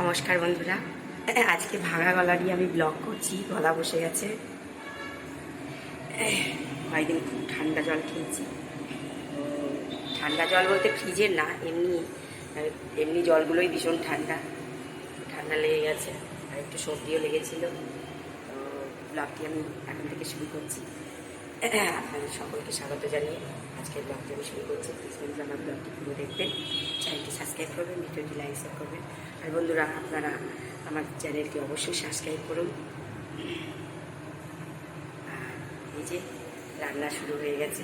নমস্কার বন্ধুরা। আজকে ভাঙা গলা নিয়ে আমি ব্লগ করছি, গলা বসে গেছে। কয়েকদিন খুব ঠান্ডা জল খেয়েছি। ঠান্ডা জল বলতে ফ্রিজের না, এমনি এমনি জলগুলোই ভীষণ ঠান্ডা। ঠান্ডা লেগে গেছে, আর একটু সর্দিও লেগেছিল। ব্লগটি আমি এখন থেকে শুরু করছি। আপনাদের সকলকে স্বাগত জানিয়ে আজকের ব্লগটি আমি শুরু করছি। প্লিজ বন্ধুরা আমার ব্লগটি পুরো দেখবেন চ্যানেলটি সাবস্ক্রাইব করবেন, ভিডিওটি লাইক শেয়ার করবেন। আর বন্ধুরা, আপনারা আমার চ্যানেলটি অবশ্যই সাবস্ক্রাইব করুন। আর এই যে রান্না শুরু হয়ে গেছে,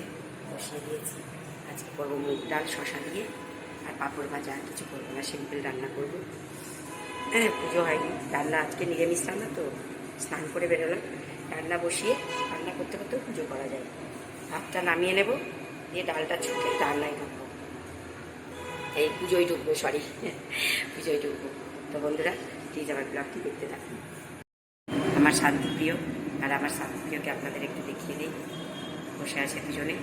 বসিয়ে দিয়েছি। আজকে করব মুগ ডাল শশা দিয়ে। আর পাঁপড় ভাজা, আর কিছু করব না সিম্পল রান্না করব। হ্যাঁ পুজো হয়নি। রান্না আজকে নিরামিষ রান্না, তো স্নান করে বেরোলাম। রান্না বসিয়ে রান্না করতে করতে পুজো করা যায়। ভাতটা নামিয়ে নেব, দিয়ে ডালটা ছুটে রান্নায় ঢুকবো। এই পুজোয় ঢুকবো সরি পুজোয় ঢুকবো। তো বন্ধুরা প্লিজ আমার ব্লগটি দেখতে থাকুন। আমার শান্তিপ্রিয়, আর আমার শান্তিপ্রিয়কে আপনাদের একটু দেখিয়ে দিই। বসে আছে দুজনে।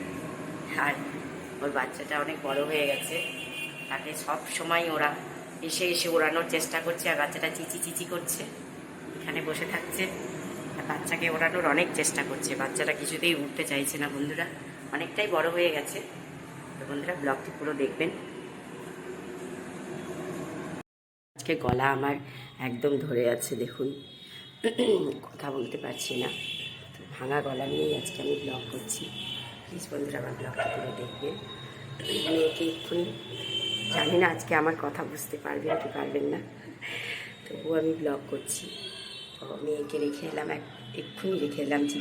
আর ওর বাচ্চাটা অনেক বড় হয়ে গেছে। তাকে সব সময় ওরা এসে এসে ওড়ানোর চেষ্টা করছে, আর বাচ্চাটা চিচি চিচি করছে। এখানে বসে থাকছে। বাচ্চাকে ওড়ানোর অনেক চেষ্টা করছে। বাচ্চাটা কিছুতেই উঠতে চাইছে না, বন্ধুরা। অনেকটাই বড় হয়ে গেছে। তো বন্ধুরা, ব্লগটি পুরো দেখবেন। আজকে গলা আমার একদম ধরে আছে, দেখুন। কথা বলতে পারছি না। ভাঙা গলা নিয়েই আজকে আমি ব্লগ করছি। প্লিজ বন্ধুরা, আমার ব্লগটা পুরো দেখবেন। মেয়েকে এক্ষুনি জানি না আজকে আমার কথা বুঝতে পারবেন কি পারবেন না। তবুও আমি ব্লগ করছি। মেয়েকে রেখে এলাম এক এক্ষুনি রেখে এলাম তো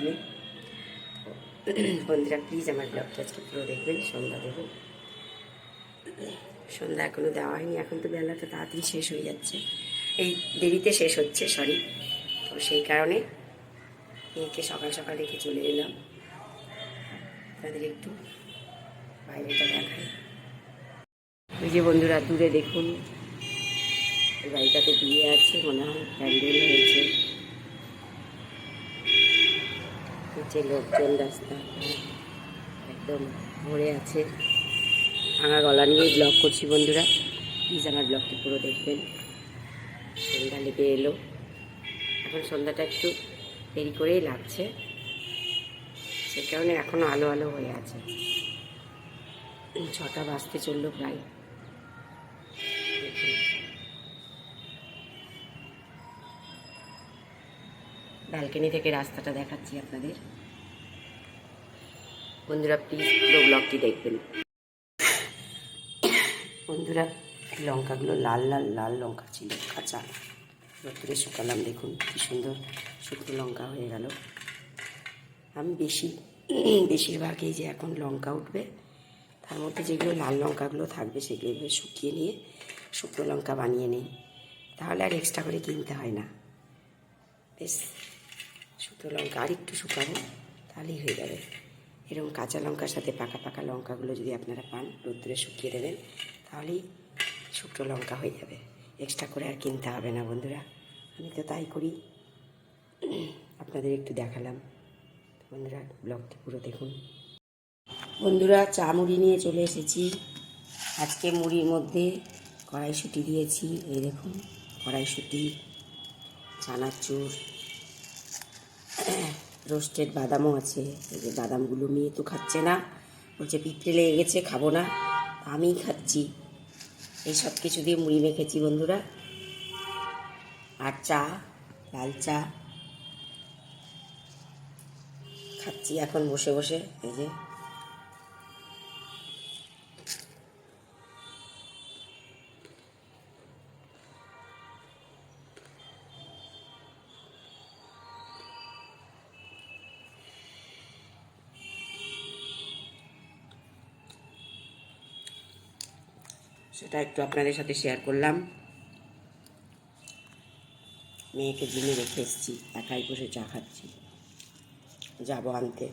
বন্ধুরা প্লিজ আমার ব্লগটা আজকে পুরো দেখবেন, সন্ধ্যা দেবো। সন্ধ্যা এখনও দেওয়া হয়নি, এখন তো বেলাটা তাড়াতাড়ি শেষ হয়ে যাচ্ছে। এই দেরিতে শেষ হচ্ছে সরি তো সেই কারণে মেয়েকে সকাল সকাল রেখে চলে এলাম। তাদের একটু বাইরেটা দেখাই। ওই যে বন্ধুরা, দূরে দেখুন। বাড়িটাতে বিয়ে আছে, মনে হয় প্যান্ডেল হয়েছে। হচ্ছে লোকজন রাস্তা একদম ভরে আছে। ভাঙা গলা নিয়েই ব্লগ করছি বন্ধুরা। প্লিজ আমার ব্লগটি পুরো দেখবেন। সন্ধ্যা লেগে এলো। এখন সন্ধ্যাটা একটু দেরি করেই লাগছে। সে কারণে এখনও আলো আলো হয়ে আছে। ছটা বাজতে চলল প্রায়। ব্যালকনি থেকে রাস্তাটা দেখাচ্ছি আপনাদের। বন্ধুরা প্লিজ পুরো ব্লগটি দেখবেন। বন্ধুরা, লঙ্কাগুলো লাল লাল লাল লঙ্কা ছিল, কাঁচা। রোদ্রে শুকালাম, দেখুন কি সুন্দর শুকনো লঙ্কা হয়ে গেল। আমি বেশি, বেশিরভাগ এই যে এখন লঙ্কা উঠবে, তার মধ্যে যেগুলো লাল লঙ্কাগুলো থাকবে, সেগুলো শুকিয়ে নিয়ে শুকনো লঙ্কা বানিয়ে নিই। তাহলে আর এক্সট্রা করে কিনতে হয় না। বেশ। শুকনো লঙ্কা আর একটু শুকাবো তাহলেই হয়ে যাবে। এরকম কাঁচা লঙ্কার সাথে পাকা পাকা লঙ্কাগুলো যদি আপনারা পান রোদ্দুরে শুকিয়ে দেবেন, তাহলেই শুকনো লঙ্কা হয়ে যাবে। এক্সট্রা করে আর কিনতে হবে না বন্ধুরা। আমি তো তাই করি। আপনাদের একটু দেখালাম। বন্ধুরা, ব্লগটি পুরো দেখুন। বন্ধুরা, চা মুড়ি নিয়ে চলে এসেছি। আজকে মুড়ির মধ্যে কড়াইশুঁটি দিয়েছি। এই দেখুন, কড়াইশুঁটি, চানাচুর রোস্টেড বাদামও আছে। এই যে বাদামগুলো মেয়ে তো খাচ্ছে না। বলছে, পিঁপড়ে লেগে গেছে, খাব না। আমি খাচ্ছি। এই সব কিছু দিয়ে মুড়ি মেখেছি বন্ধুরা। আর চা, লাল চা। খাচ্ছি এখন বসে বসে, এই যে। সেটা একটু আপনাদের সাথে শেয়ার করলাম। মেয়েকে জিমে রেখে এসেছি, একাই বসে চা খাচ্ছি। যাব আনতে।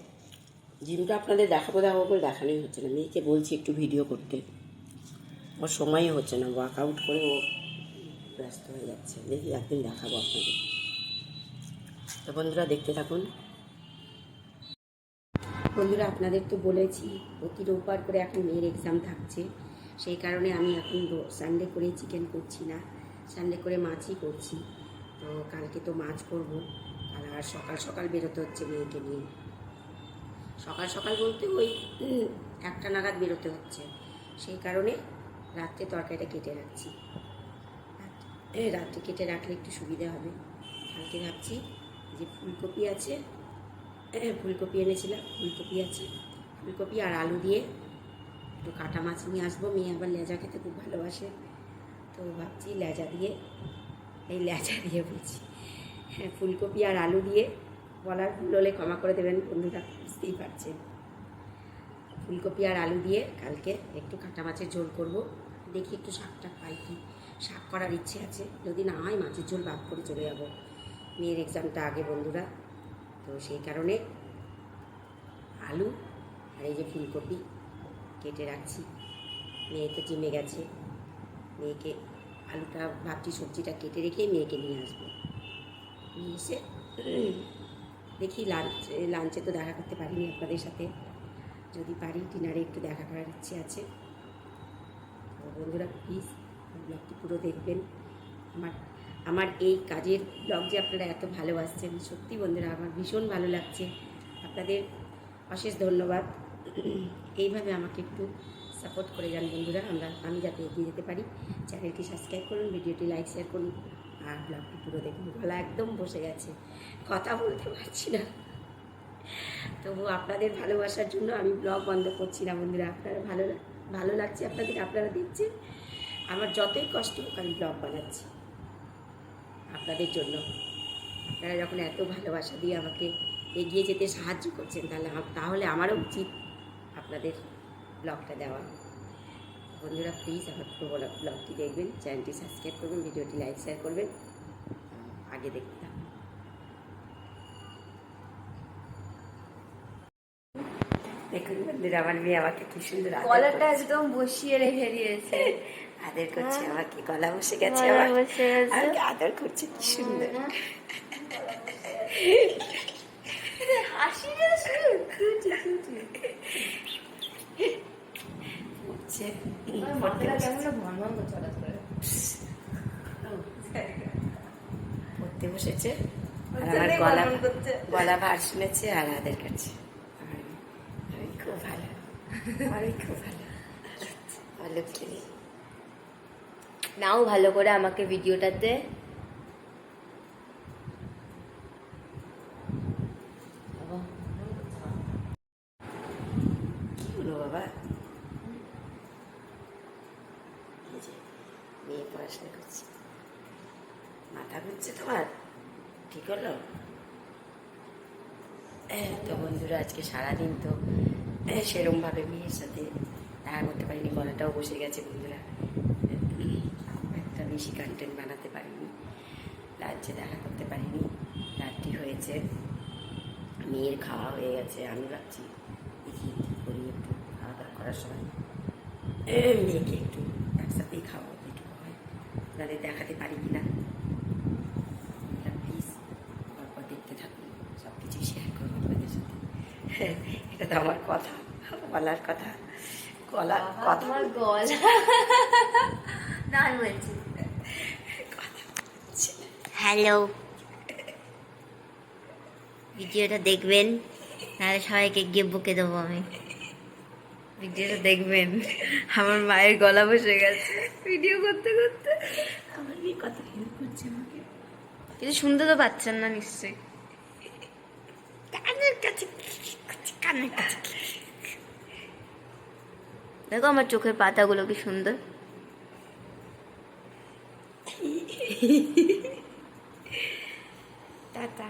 জিমটা আপনাদের দেখাবো দেখাবো করে দেখানোই হচ্ছে না। মেয়েকে বলছি একটু ভিডিও করতে। ওর সময়ই হচ্ছে না ওয়ার্কআউট করে ও ব্যস্ত হয়ে যাচ্ছে। দেখি একদিন দেখাবো আপনাদের। তো বন্ধুরা, দেখতে থাকুন। বন্ধুরা, আপনাদের তো বলেছি প্রতি রোববার করে এখন মেয়ের এক্সাম থাকছে। সেই কারণে আমি এখন সানডে করে চিকেন করছি না। সানডে করে মাছই করছি। তো কালকে তো মাছ করব। আর আর সকাল সকাল বেরোতে হচ্ছে মেয়েকে নিয়ে। সকাল সকাল বলতে ওই একটা নাগাদ বেরোতে হচ্ছে। সেই কারণে রাত্রে তরকারিটা কেটে রাখছি। রাত্রে কেটে রাখলে একটু সুবিধা হবে। কালকে ভাবছি যে ফুলকপি আছে। ফুলকপি এনেছিলাম। ফুলকপি আছে। ফুলকপি আর আলু দিয়ে একটু কাটা মাছ নিয়ে আসব। মেয়ে আবার লেজা খেতে খুব ভালোবাসে। তো ভাবছি লেজা দিয়ে, এই লেজা দিয়ে বলছি হ্যাঁ ফুলকপি আর আলু দিয়ে বলার ভুল হলে ক্ষমা করে দেবেন, বন্ধুরা বুঝতেই পারছেন। ফুলকপি আর আলু দিয়ে কালকে একটু কাটা মাছের ঝোল করব। দেখি একটু শাকটা পাই কি। শাক করার ইচ্ছে আছে। যদি না হয় মাছের ঝোল ভাত করে চলে যাব। মেয়ের এক্সামটা আগে, বন্ধুরা। তো সেই কারণে আলু আর এই যে ফুলকপি কেটে রাখছি। মেয়ে তো জিমে গেছে। মেয়েকে আলুটা, ভাবছি সবজিটা কেটে রেখেই মেয়েকে নিয়ে আসব। নিয়ে এসে দেখি লাঞ্চ, লাঞ্চে তো দেখা করতে পারিনি আপনাদের সাথে। যদি পারি ডিনারে একটু দেখা করার ইচ্ছে আছে। তো বন্ধুরা প্লিজ ব্লগটি পুরো দেখবেন। আমার আমার এই কাজের ব্লগ যে আপনারা এত ভালোবাসছেন, সত্যি বন্ধুরা, আমার ভীষণ ভালো লাগছে। আপনাদের অশেষ ধন্যবাদ। এইভাবে আমাকে একটু সাপোর্ট করে যান বন্ধুরা, আমরা, আমি যাতে এগিয়ে যেতে পারি। চ্যানেলটি সাবস্ক্রাইব করুন, ভিডিওটি লাইক শেয়ার করুন, আর ব্লগটি পুরো দেখুন। গলা একদম বসে গেছে। কথা বলতে পারছি না। তবু আপনাদের ভালোবাসার জন্য আমি ব্লগ বন্ধ করছি না বন্ধুরা। আপনারা ভালো ভালো লাগছে আপনাদের, আপনারা দেখছেন। আমার যতই কষ্ট হোক, আমি ব্লগ বানাচ্ছি। আপনাদের জন্য। আপনারা যখন এত ভালোবাসা দিয়ে আমাকে এগিয়ে যেতে সাহায্য করছেন, তাহলে তাহলে আমারও উচিত আপনাদের ব্লগটা দেওয়া। বন্ধুরা প্লিজ আমার পুরো ব্লগটি দেখবেন চ্যানেলটি সাবস্ক্রাইব করবেন ভিডিওটি লাইক শেয়ার করবেন। আগে দেখতে থাকুন। দেখুন বন্ধুরা আমার মেয়ে আমাকে কি সুন্দর কলারটা একদম বসিয়ে রেখে দিয়েছে। আদর করছে আমাকে গলা বসে গেছে আমার। আদর করছে কি সুন্দর হাসি রে শুরু কিউটি কিউটি হচ্ছে মাথাটা কেমন ভনভন করছে হঠাৎ করে পড়তে বসেছে আর হচ্ছে আমার তাই গলা গনগন গলা শুনেছে আর আদের কাছে। খুব ভালো। খুব ভালো। ভালো নাও ভালো করে আমাকে ভিডিওটাতে। মেয়ে পড়াশোনা করছে। মাথা ঘুরছে তোমার? ঠিক হলো তো বন্ধুরা, আজকে সারাদিন তো এই সেরমভাবে মেয়ের সাথে দেখা করতে পারিনি, গলাটাও বসে গেছে বন্ধুরা। একটা বেশি কন্টেন্ট বানাতে পারিনি লাঞ্চে দেখা করতে পারিনি, রাত্রি হয়েছে, মেয়ের খাওয়া হয়ে গেছে, আমি ভাবছি দেখি করি একটু খাওয়া দাওয়া করার সময়। মেয়েকে একটু একসাথেই খাওয়াবো যেটুকু হয় আপনাদের দেখাতে পারি কি না প্লিজ গল্প দেখতে থাকুন সব কিছু শেয়ার করব আপনাদের সাথে এটা তো আমার কথা বলার কথা গলা কথা। তোমার গলা। না বলছি। কথা। হ্যালো। ভিডিওটা দেখবেন নাহলে সবাইকে গিয়ে বকে দেবো আমি। ভিডিওটা দেখবেন আমার মায়ের গলা বসে গেছে। ভিডিও করতে করতে। আমার মেয়ে কত হেল্প করছে আমাকে। কিছু শুনতে তো পাচ্ছেন না নিশ্চয়ই কানের কাছে কানের কাছে দেখো আমার চোখের পাতাগুলো কি সুন্দর। টাটা।